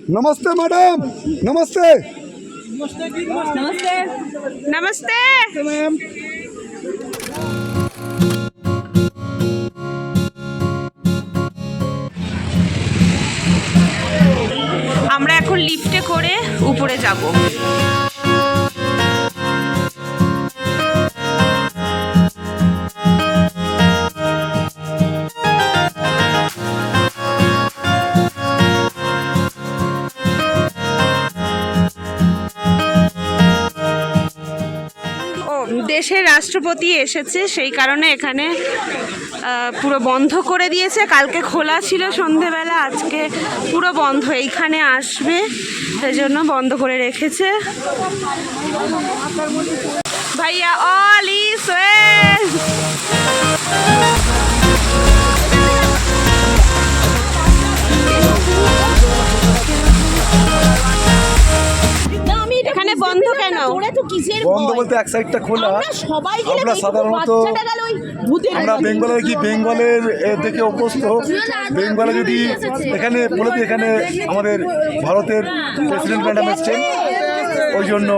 नमस्ते मैडम नमस्ते नमस्ते नमस्ते मैम আমরা এখন লিফটে করে উপরে যাব দেশের রাষ্ট্রপতি এসেছে, সেই কারণে এখানে পুরো বন্ধ করে দিয়েছে। কালকে খোলা ছিল সন্ধেবেলা, আজকে পুরো বন্ধ। এইখানে আসবে, সেই জন্য বন্ধ করে রেখেছে। ভাইয়া অল বন্ধ তো কিসের বন্ধ বলতে এক সাইডটা খোলা আমরা সবাই আমরা সাধারণত আমরা। বেঙ্গলের কি বেঙ্গলের এ, দেখে অভ্যস্ত বেঙ্গলে যদি এখানে বলে দিই এখানে আমাদের ভারতের প্রেসিডেন্ট ম্যাডাম এসছেন ওই জন্য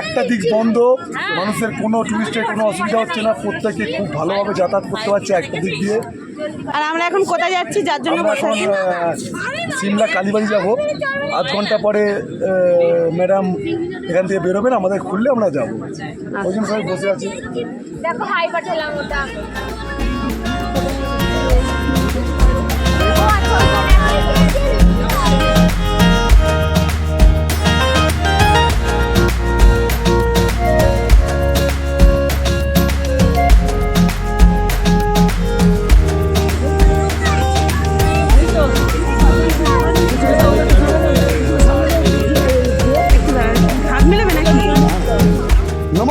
একটা দিক বন্ধ মানুষের কোনো টুরিস্টের কোনো অসুবিধা হচ্ছে না প্রত্যেকে খুব ভালোভাবে যাতায়াত করতে পারছে একটা দিক দিয়ে আর আমরা এখন কোথায় যাচ্ছি? যার জন্য এখন সিমলা কালীবাড়ি যাব। আধ ঘণ্টা পরে ম্যাডাম এখান থেকে বেরোবেন আমাদের খুললে আমরা যাব। ওই জন্য সবাই বসে আছি। দেখো হাই পাঠালাম ওটা।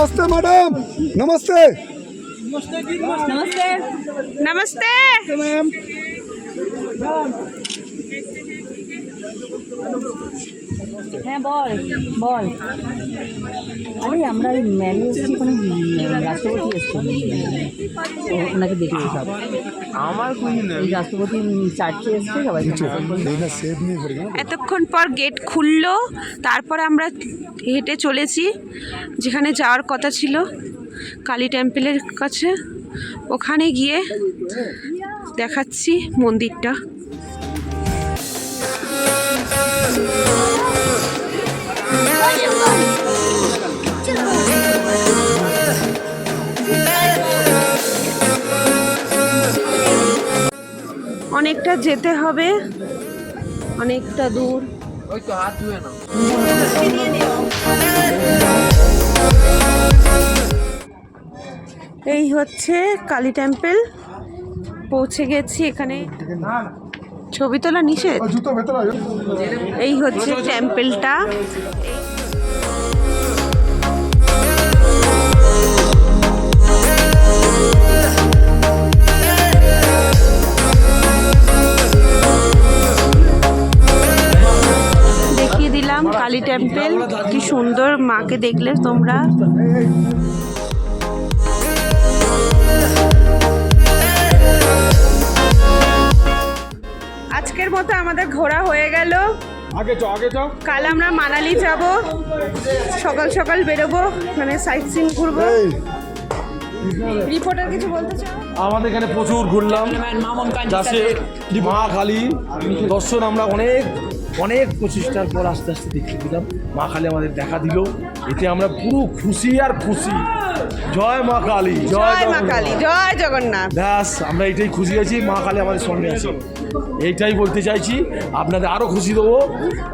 Namastê, madame! Namastê! Namastê! Namastê! Namastê! Namastê! হ্যাঁ বল বল। আরে আমরা এই ম্যানে এসেছি কোনো রাষ্ট্রপতি এসেছি ওনাকে দেখে সব আমার রাষ্ট্রপতি চার্চে এসছে সবাই এতক্ষণ পর গেট খুললো তারপরে আমরা হেঁটে চলেছি যেখানে যাওয়ার কথা ছিল কালী টেম্পলের কাছে। ওখানে গিয়ে দেখাচ্ছি মন্দিরটা। অনেকটা যেতে হবে। অনেকটা দূর। ওই তো হাত ধুয়ে এই হচ্ছে কালী টেম্পল। পৌঁছে গেছি এখানে। ছবি তোলা নিষেধ? এই হচ্ছে টেম্পলটা। কালী টেম্পেল কি সুন্দর মাকে দেখলে তোমরা। আজকের মতো আমাদের ঘোরা হয়ে গেল। আগে তো আগে কাল আমরা মানালি যাব। সকাল সকাল বেরোবো মানে সাইট সিন ঘুরবো রিপোর্টার কিছু বলতে চাও? আমাদের এখানে প্রচুর ঘুরলাম। মা দর্শন আমরা অনেক অনেক প্রচেষ্টার পর আস্তে আস্তে দেখতে দিলাম মা কালী আমাদের দেখা দিল। এতে আমরা পুরো খুশি আর খুশি। জয় মা কালী জয় মা কালী জয় জগন্নাথ। ব্যাস আমরা এটাই খুশি আছি মা কালী আমাদের সঙ্গে আছে। এইটাই বলতে চাইছি আপনাদের আরও খুশি দেবো।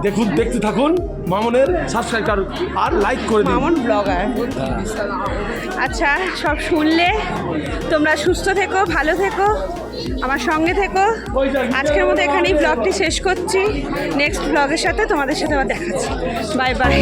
দেখুন দেখতে থাকুন মামনের সাবস্ক্রাইব আর লাইক করে দিন। মামন ব্লগার আচ্ছা সব শুনলে তোমরা সুস্থ থেকো ভালো থেকো। আমার সঙ্গে থেকো। আজকের মতো এখানেই ব্লগটি শেষ করছি। নেক্সট ব্লগের সাথে তোমাদের সাথে আবার দেখাচ্ছি বাই বাই